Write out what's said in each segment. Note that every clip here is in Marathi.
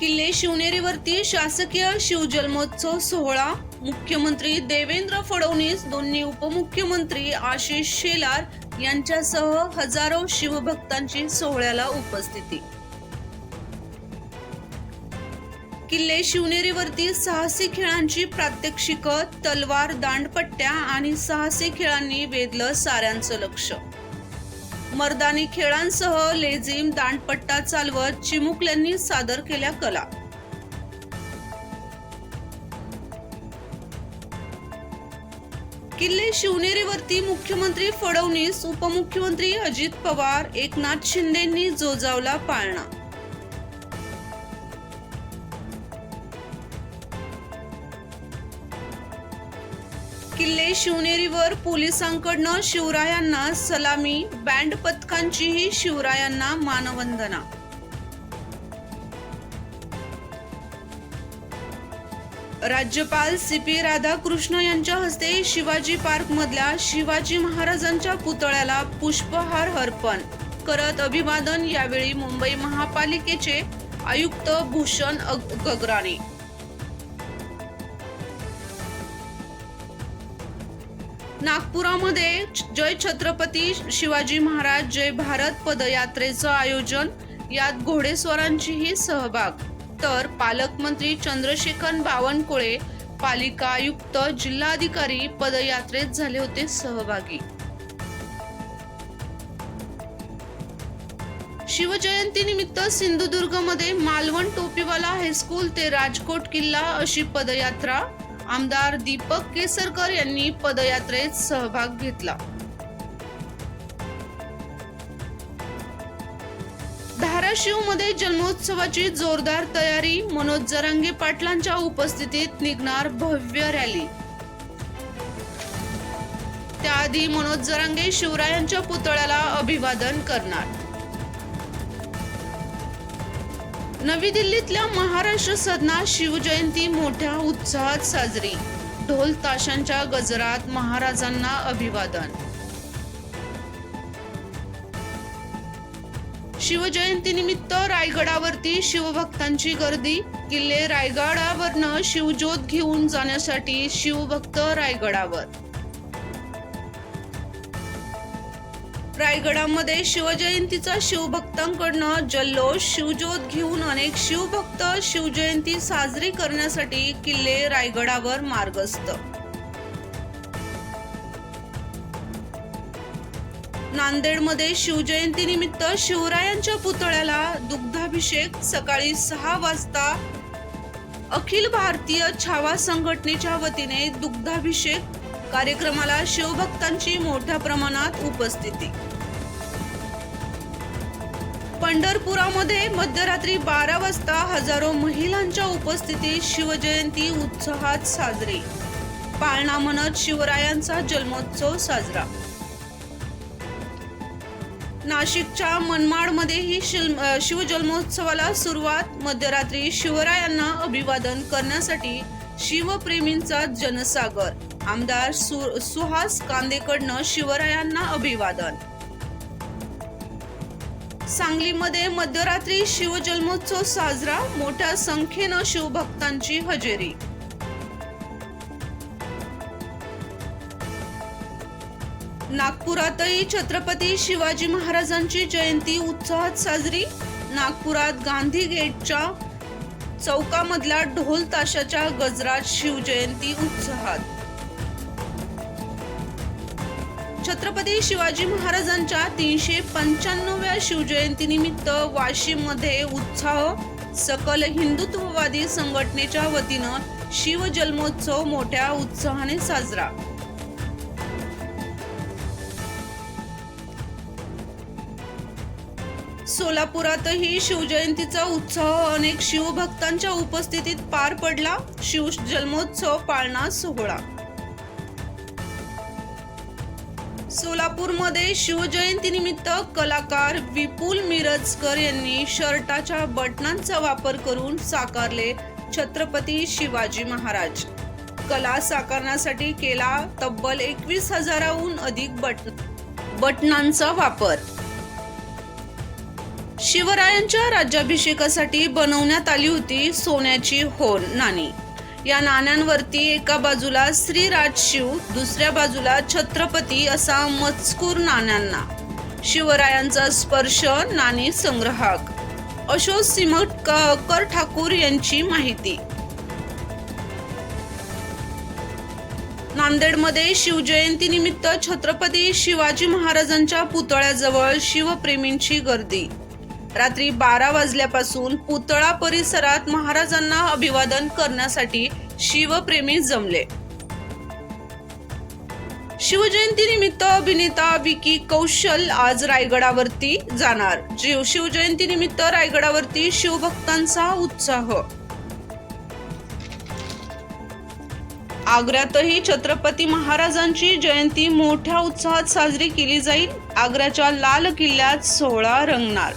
किल्ले शिवनेरीवरती शासकीय शिवजन्मोत्सव सोहळा. मुख्यमंत्री देवेंद्र फडणवीस दोन्ही उपमुख्यमंत्री आशिष शेलार यांच्यासह हजारो शिवभक्तांची सोहळ्याला उपस्थिती. किल्ले शिवनेरीवरती साहसी खेळांची प्रात्यक्षिक तलवार दांडपट्ट्या आणि साहसी खेळांनी वेधलं साऱ्यांचं लक्ष. मर्दानी खेळांसह लेझिम दांडपट्टा चालवत चिमुकल्यांनी सादर केल्या कला. किल्ले शिवनेरीवरती मुख्यमंत्री फडणवीस उपमुख्यमंत्री अजित पवार एकनाथ शिंदेंनी जोजावला पाळणा. किल्ले शिवनेरीवर पोलिसांकडनं शिवरायांना सलामी बँड पथकांचीही शिवरायांना मानवंदना. राज्यपाल सी पी राधाकृष्ण यांच्या हस्ते शिवाजी पार्क मधल्या शिवाजी महाराजांच्या पुतळ्याला पुष्पहार अर्पण. करत अभिवादन यावेळी मुंबई महापालिकेचे आयुक्त भूषण अग- नागपुरामध्ये जय छत्रपती शिवाजी महाराज जय भारत पदयात्रेचं आयोजन. यात घोडेस्वारांचीही सहभाग. तर पालकमंत्री चंद्रशेखर बावनकुळे पालिका आयुक्त जिल्हाधिकारी पदयात्रेत झाले होते सहभागी. शिवजयंती निमित्त सिंधुदुर्गमध्ये मालवण टोपीवाला हायस्कूल ते राजकोट किल्ला अशी पदयात्रा. आमदार दीपक केसरकर यांनी पदयात्रेत सहभाग घेतला. धाराशिवमध्ये जन्मोत्सवाची जोरदार तयारी मनोज जरांगे पाटलांच्या उपस्थितीत निघणार भव्य रॅली. त्याआधी मनोज जरांगे शिवरायांच्या पुतळ्याला अभिवादन करणार. नवी दिल्लीतल्या महाराष्ट्र सदना शिवजयंती मोठ्या उत्साहात साजरी. ढोल ताशांच्या गजरात महाराजांना अभिवादन. शिवजयंतीनिमित्त रायगडावरती शिवभक्तांची गर्दी. किल्ले रायगडावरनं शिवज्योत घेऊन जाण्यासाठी शिवभक्त रायगडावर. रायगडामध्ये शिवजयंतीचा शिवभक्तांकडनं जल्लोष शिवज्योत घेऊन अनेक शिवभक्त शिवजयंती साजरी करण्यासाठी किल्ले रायगडावर मार्गस्थ. नांदेडमध्ये शिवजयंती निमित्त शिवरायांच्या पुतळ्याला दुग्धाभिषेक सकाळी सहा वाजता. अखिल भारतीय छावा संघटनेच्या वतीने दुग्धाभिषेक कार्यक्रमाला शिवभक्तांची मोठ्या प्रमाणात उपस्थिती. पंढरपुरामध्ये मध्यरात्री बारा वाजता हजारो महिलांच्या उपस्थितीत शिवजयंती उत्साहात साजरी. पाळणा म्हणत शिवरायांचा जन्मोत्सव साजरा. नाशिकच्या मनमाडमध्येही शिवजन्मोत्सवाला सुरुवात मध्यरात्री शिवरायांना अभिवादन करण्यासाठी शिवप्रेमींचा जनसागर. आमदार सुहास कांदेकडनं शिवरायांना अभिवादन. सांगलीमध्ये मध्यरात्री शिवजन्मोत्सव साजरा मोठ्या संख्येनं शिवभक्तांची हजेरी. नागपुरातही छत्रपती शिवाजी महाराजांची जयंती उत्साहात साजरी. नागपुरात गांधी गेटच्या चौकामधल्या ढोल ताशाच्या गजरात शिवजयंती उत्साहात. छत्रपती शिवाजी महाराजांच्या तीनशे पंच्याण्णव्या शिवजयंतीनिमित्त वाशिममध्ये उत्साह सकल हिंदुत्ववादी संघटनेच्या वतीनं शिवजन्मोत्सव मोठ्या उत्साहाने साजरा. सोलापुरातही शिवजयंतीचा उत्साह अनेक शिवभक्तांच्या उपस्थितीत पार पडला. शिव जन्मोत्सव पाळणा सोहळा. सोलापूरमध्ये शिवजयंतीनिमित्त कलाकार विपुल मिरजकर यांनी शर्टाच्या बटनांचा वापर करून साकारले छत्रपती शिवाजी महाराज. कला साकारण्यासाठी केला तब्बल एकवीस हजाराहून अधिक बटन बटनांचा वापर. शिवरायांच्या राज्याभिषेकासाठी बनवण्यात आली होती सोन्याची होन नाणी. या नाण्यांवरती एका बाजूला श्रीराज शिव दुसऱ्या बाजूला छत्रपती असा मजकूर नाण्यांना. शिवरायांचा स्पर्श नाणी संग्राहक. अशोक सिमटकर ठाकूर यांची माहिती. नांदेडमध्ये शिवजयंती निमित्त छत्रपती शिवाजी महाराजांच्या पुतळ्याजवळ शिवप्रेमींची गर्दी. रात्री बारा वाजल्यापासून पुतळा परिसरात महाराजांना अभिवादन करण्यासाठी शिवप्रेमी जमले. शिवजयंती निमित्त अभिनेता विकी कौशल आज रायगडावरती जाणार. जीव शिवजयंती निमित्त रायगडावरती शिवभक्तांचा उत्साह. आग्र्यातही छत्रपती महाराजांची जयंती मोठ्या उत्साहात साजरी केली जाईल. आग्र्याच्या लाल किल्ल्यात सोहळा रंगणार.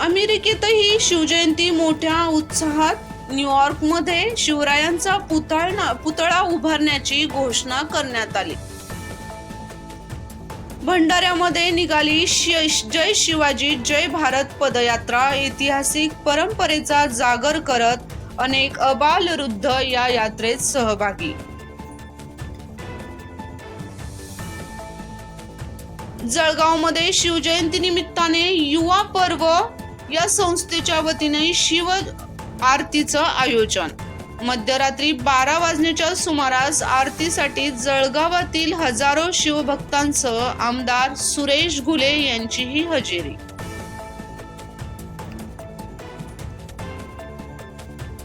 अमेरिकेतही शिवजयंती मोठ्या उत्साहात न्यूयॉर्कमध्ये शिवरायांचा पुतळा पुतळा उभारण्याची घोषणा करण्यात आली. भंडाऱ्यामध्ये निघाली जय शिवाजी जय भारत पदयात्रा ऐतिहासिक परंपरेचा जागर करत अनेक अबालवृद्ध या यात्रेत सहभागी. जळगावमध्ये शिवजयंती निमित्ताने युवा पर्व या संस्थेच्या वतीने शिव आरतीचं आयोजन. मध्यरात्री बारा वाजण्याच्या सुमारास आरतीसाठी जळगावातील हजारो शिवभक्तांसह आमदार सुरेश घुले यांचीही हजेरी.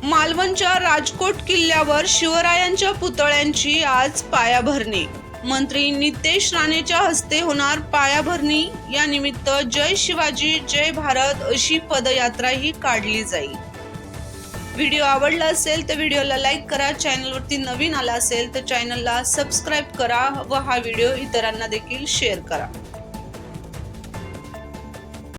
मालवणच्या राजकोट किल्ल्यावर शिवरायांच्या पुतळ्यांची आज पायाभरणी. मंत्री नितेश राणेच्या हस्ते होणार पायाभरणी. या निमित्त जय शिवाजी जय भारत अशी पदयात्राही काढली जाईल. व्हिडिओ आवडला असेल तर व्हिडिओला लाईक करा चॅनलवरती नवीन आला असेल तर चॅनलला सबस्क्राईब करा व हा व्हिडिओ इतरांना देखील शेअर करा.